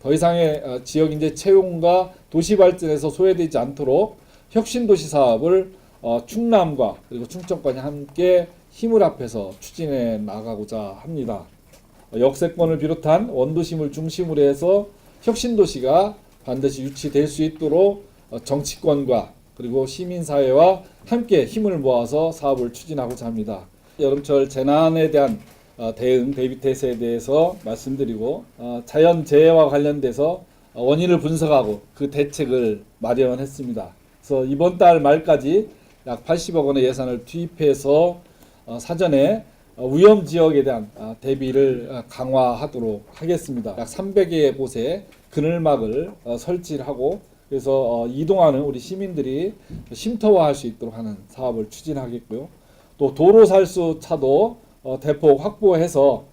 더 이상의 어, 지역 인재 채용과 도시 발전에서 소외되지 않도록 혁신 도시 사업을 어, 충남과 그리고 충청권이 함께 힘을 합해서 추진해 나가고자 합니다. 어, 역세권을 비롯한 원도심을 중심으로 해서 혁신 도시가 반드시 유치될 수 있도록 어, 정치권과 그리고 시민사회와 함께 힘을 모아서 사업을 추진하고자 합니다. 여름철 재난에 대한 어, 대응 대비 태세에 대해서 말씀드리고 어, 자연 재해와 관련돼서 어, 원인을 분석하고 그 대책을 마련했습니다. 그래서 이번 달 말까지 약 80억 원의 예산을 투입해서 어, 사전에 어, 위험 지역에 대한 어, 대비를 어, 강화하도록 하겠습니다. 약 300여 곳에 그늘막을 어, 설치를 하고 그래서 어, 이동하는 우리 시민들이 쉼터화할 수 있도록 하는 사업을 추진하겠고요. 또 도로 살수 차도 어, 대폭 확보해서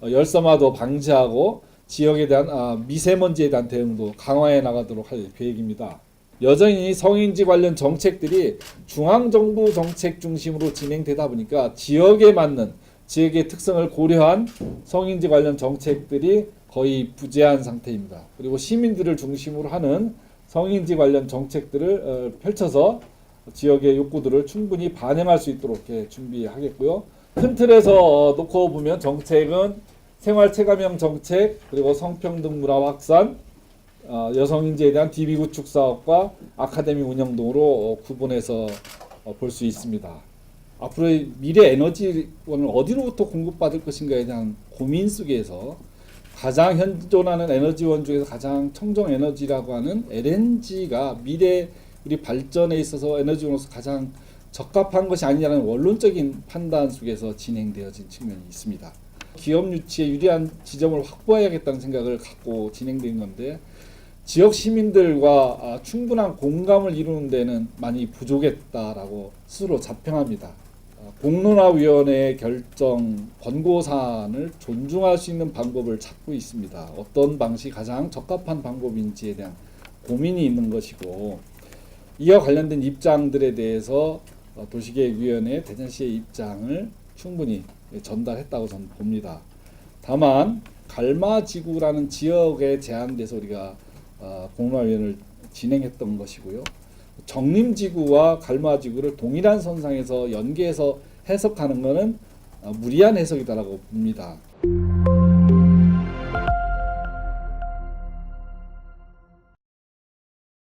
어, 열섬화도 방지하고 지역에 대한 아, 미세먼지에 대한 대응도 강화해 나가도록 할 계획입니다. 여전히 성인지 관련 정책들이 중앙정부 정책 중심으로 진행되다 보니까 지역에 맞는 지역의 특성을 고려한 성인지 관련 정책들이 거의 부재한 상태입니다. 그리고 시민들을 중심으로 하는 성인지 관련 정책들을 어, 펼쳐서 지역의 욕구들을 충분히 반영할 수 있도록 준비하겠고요. 큰 틀에서 어, 놓고 보면 정책은 생활 체감형 정책 그리고 성평등 문화 확산 어, 여성 인재에 대한 DB 구축 사업과 아카데미 운영 등으로 어, 구분해서 어, 볼수 있습니다. 앞으로의 미래 에너지원을 어디로부터 공급받을 것인가에 대한 고민 속에서 가장 현존하는 에너지원 중에서 가장 청정 에너지라고 하는 LNG가 미래 우리 발전에 있어서 에너지원으로서 가장 적합한 것이 아니냐는 원론적인 판단 속에서 진행되어진 측면이 있습니다. 기업 유치에 유리한 지점을 확보해야겠다는 생각을 갖고 진행된 건데 지역 시민들과 아, 충분한 공감을 이루는 데는 많이 부족했다라고 스스로 자평합니다. 아, 공론화위원회의 결정 권고 사안을 존중할 수 있는 방법을 찾고 있습니다. 어떤 방식이 가장 적합한 방법인지에 대한 고민이 있는 것이고 이와 관련된 입장들에 대해서 어, 도시계획위원회 대전시의 입장을 충분히 전달했다고 저는 봅니다. 다만 갈마지구라는 지역에 제한돼서 우리가 어, 공론화위원회를 진행했던 것이고요. 정림지구와 갈마지구를 동일한 선상에서 연계해서 해석하는 것은 어, 무리한 해석이다라고 봅니다.